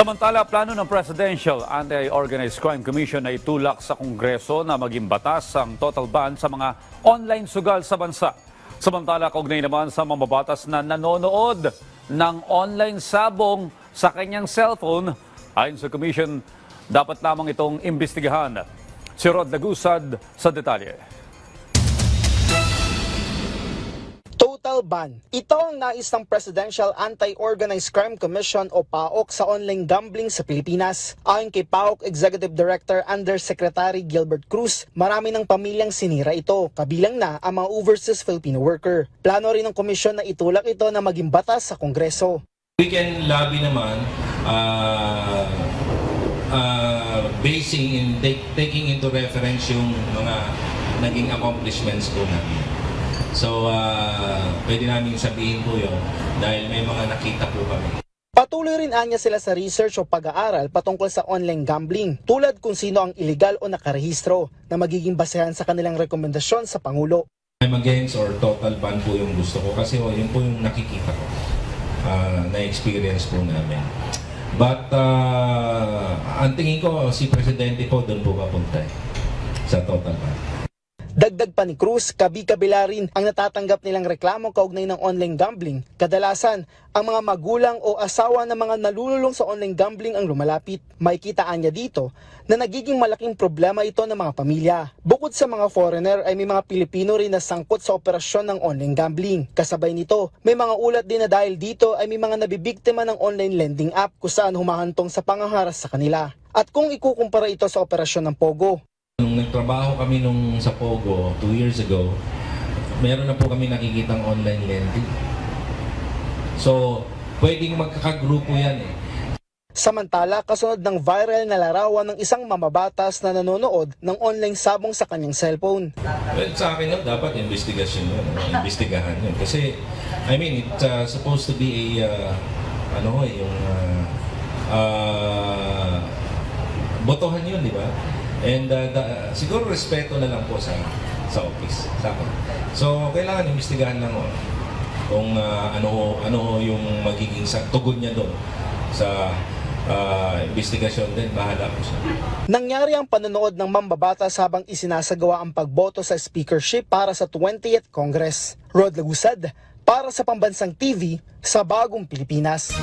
Samantala, plano ng Presidential Anti-Organized Crime Commission na itulak sa Kongreso na maging batas ang total ban sa mga online sugal sa bansa. Samantala, kaugnay naman sa mambabatas na nanonood ng online sabong sa kanyang cellphone, ayon sa Commission, dapat lamang itong imbestigahan. Si Rod Lagusad sa detalye. Total ban. Ito ang nais ng Presidential Anti-Organized Crime Commission o PAOK sa online gambling sa Pilipinas. Ayon kay PAOK Executive Director Undersecretary Gilbert Cruz, marami ng pamilyang sinira ito, kabilang na ang mga overseas Filipino worker. Plano rin ng komisyon na itulak ito na maging batas sa Kongreso. We can lobby naman uh, uh, basing in take, taking into reference yung mga naging accomplishments po namin. So, uh, pwede namin sabihin po yun dahil may mga nakita po kami. Patuloy rin anya sila sa research o pag-aaral patungkol sa online gambling, tulad kung sino ang illegal o nakarehistro na magiging basehan sa kanilang rekomendasyon sa Pangulo. I'm against or total ban po yung gusto ko kasi oh, yun po yung nakikita ko uh, na-experience po namin. But uh, ang tingin ko si Presidente po doon po papunta eh, sa total ban. Dagdag pa ni Cruz, kabi-kabila rin ang natatanggap nilang reklamo kaugnay ng online gambling. Kadalasan, ang mga magulang o asawa ng mga nalululong sa online gambling ang lumalapit. Makikitaan niya dito na nagiging malaking problema ito ng mga pamilya. Bukod sa mga foreigner ay may mga Pilipino rin na sangkot sa operasyon ng online gambling. Kasabay nito, may mga ulat din na dahil dito ay may mga nabibiktima ng online lending app kung saan humahantong sa pangaharas sa kanila. At kung ikukumpara ito sa operasyon ng Pogo, Nung nagtrabaho kami nung sa Pogo two years ago, meron na po kami nakikitang online lending. So, pwedeng magkakagrupo yan eh. Samantala, kasunod ng viral na larawan ng isang mamabatas na nanonood ng online sabong sa kanyang cellphone. Well, sa akin yun, dapat investigasyon yun. Investigahan yun. Kasi, I mean, it's uh, supposed to be a, uh, ano eh, yung, uh, uh, botohan yun, di ba? And uh, da- siguro respeto na lang po sa sa office. Sa akin. So, kailangan investigahan lang oh, kung uh, ano ano yung magiging sa tugon niya doon sa uh, investigasyon din bahala po siya. Nangyari ang panonood ng mambabatas habang isinasagawa ang pagboto sa speakership para sa 20th Congress. Rod Lagusad, para sa Pambansang TV, sa Bagong Pilipinas.